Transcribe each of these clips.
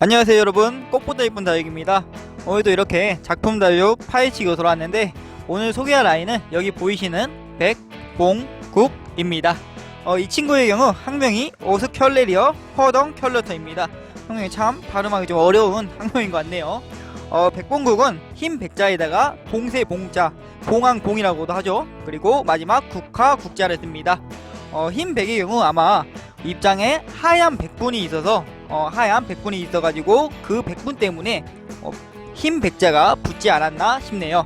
안녕하세요 여러분. 꽃보다 이쁜 다육입니다. 오늘도 이렇게 작품 다육 파헤치고 돌아왔는데 오늘 소개할 아이는 여기 보이시는 백봉국입니다. 어, 이 친구의 경우 학명이 오스켤레리어 퍼덩 켤러터입니다. 학명이 참 발음하기 좀 어려운 학명인 것 같네요. 어, 백봉국은 흰 백자에다가 봉세 봉자 봉황봉이라고도 하죠. 그리고 마지막 국화 국자를 씁니다. 어, 흰 백의 경우 아마 입장에 하얀 백분이 있어서 어, 하얀 백분이 있어가지고 그 백분 때문에 어, 흰 백자가 붙지 않았나 싶네요.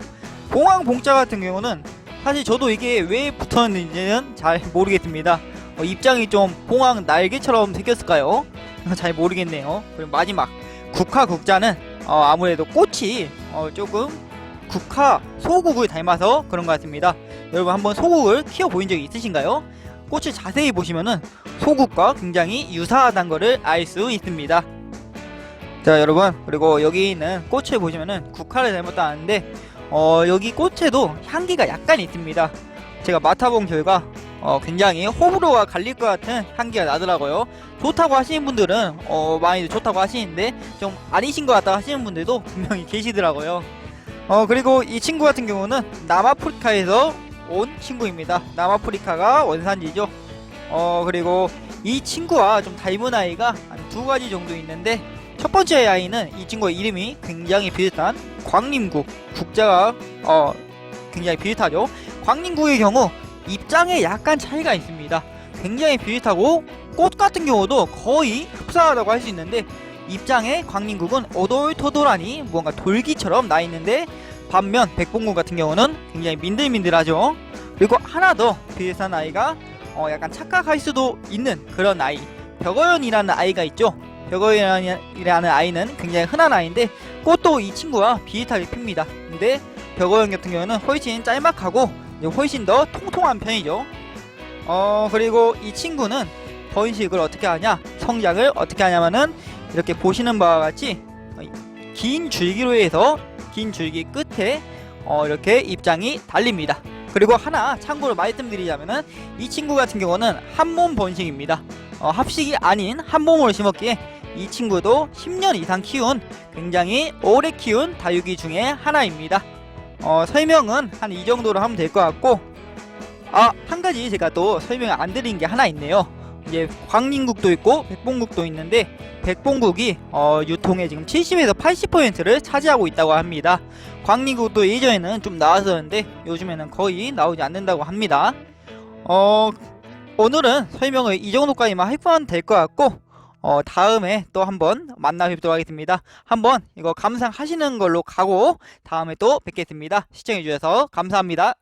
봉황 봉자 같은 경우는 사실 저도 이게 왜 붙었는지는 잘 모르겠습니다. 어, 입장이 좀 봉황 날개처럼 생겼을까요? 잘 모르겠네요. 그리고 마지막 국화 국자는 어, 아무래도 꽃이 어, 조금 국화 소국을 닮아서 그런 것 같습니다. 여러분 한번 소국을 키워 보인 적이 있으신가요? 꽃을 자세히 보시면은 소국과 굉장히 유사하다는 것을 알 수 있습니다. 자 여러분 그리고 여기 있는 꽃을 보시면은 국화를 닮았다는데 어 여기 꽃에도 향기가 약간 있습니다. 제가 맡아본 결과 어 굉장히 호불호가 갈릴 것 같은 향기가 나더라고요. 좋다고 하시는 분들은 어 많이 좋다고 하시는데 좀 아니신 것 같다 하시는 분들도 분명히 계시더라고요. 어 그리고 이 친구 같은 경우는 남아프리카에서 온 친구입니다. 남아프리카가 원산지죠. 어 그리고 이 친구와 좀 닮은 아이가 한 두 가지 정도 있는데 첫 번째 아이는 이 친구의 이름이 굉장히 비슷한 광림국 국자가 어 굉장히 비슷하죠. 광림국의 경우 입장에 약간 차이가 있습니다. 굉장히 비슷하고 꽃 같은 경우도 거의 흡사하다고 할 수 있는데 입장에 광림국은 오돌토돌하니 뭔가 돌기처럼 나 있는데 반면 백봉국 같은 경우는 굉장히 민들민들하죠. 그리고 하나 더 비슷한 아이가 어 약간 착각할 수도 있는 그런 아이 벽어연이라는 아이가 있죠. 벽어연이라는 아이는 굉장히 흔한 아이인데 꽃도 이 친구와 비슷하게 핍니다. 근데 벽어연 같은 경우는 훨씬 짤막하고 훨씬 더 통통한 편이죠. 어 그리고 이 친구는 번식을 어떻게 하냐 성장을 어떻게 하냐면은 이렇게 보시는 바와 같이 긴 줄기로 해서 긴 줄기 끝에 어 이렇게 입장이 달립니다 그리고 하나 참고로 말씀드리자면은 이 친구 같은 경우는 한 몸 번식입니다. 어, 합식이 아닌 한 몸으로 심었기에 이 친구도 10년 이상 키운 굉장히 오래 키운 다육이 중에 하나입니다. 어, 설명은 한 이 정도로 하면 될 것 같고 아 한 가지 제가 또 설명을 안 드린 게 하나 있네요. 이제 광림국도 있고 백봉국도 있는데 백봉국이 어, 유통의 지금 70에서 80%를 차지하고 있다고 합니다. 광림국도 예전에는 좀 나왔었는데 요즘에는 거의 나오지 않는다고 합니다. 어 오늘은 설명을 이 정도까지만 해보면 될 것 같고 어 다음에 또 한번 만나 뵙도록 하겠습니다. 한번 이거 감상하시는 걸로 가고 다음에 또 뵙겠습니다. 시청해 주셔서 감사합니다.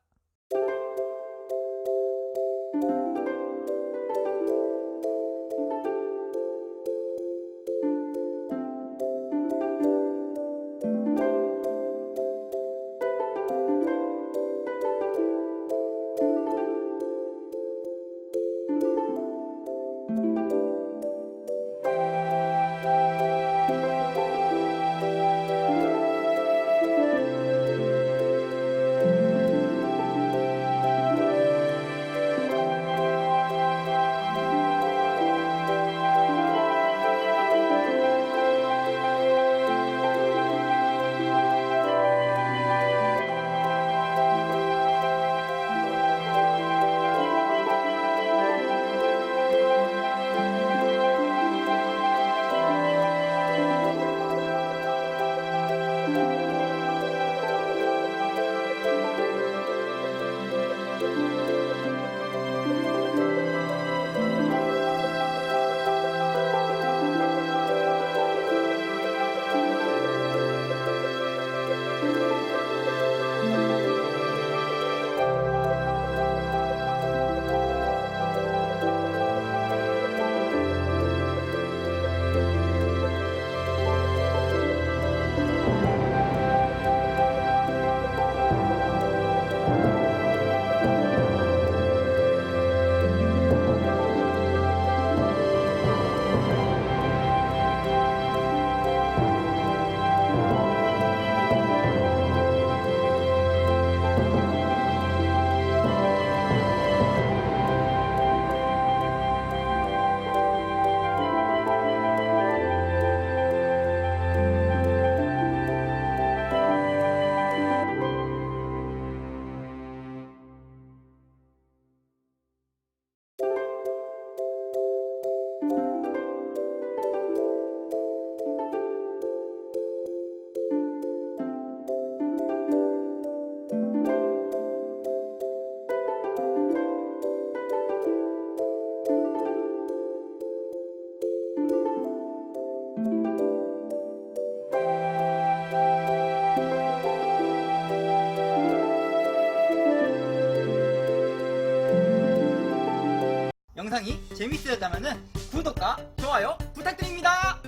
영상이 재밌으셨다면 구독과 좋아요 부탁드립니다.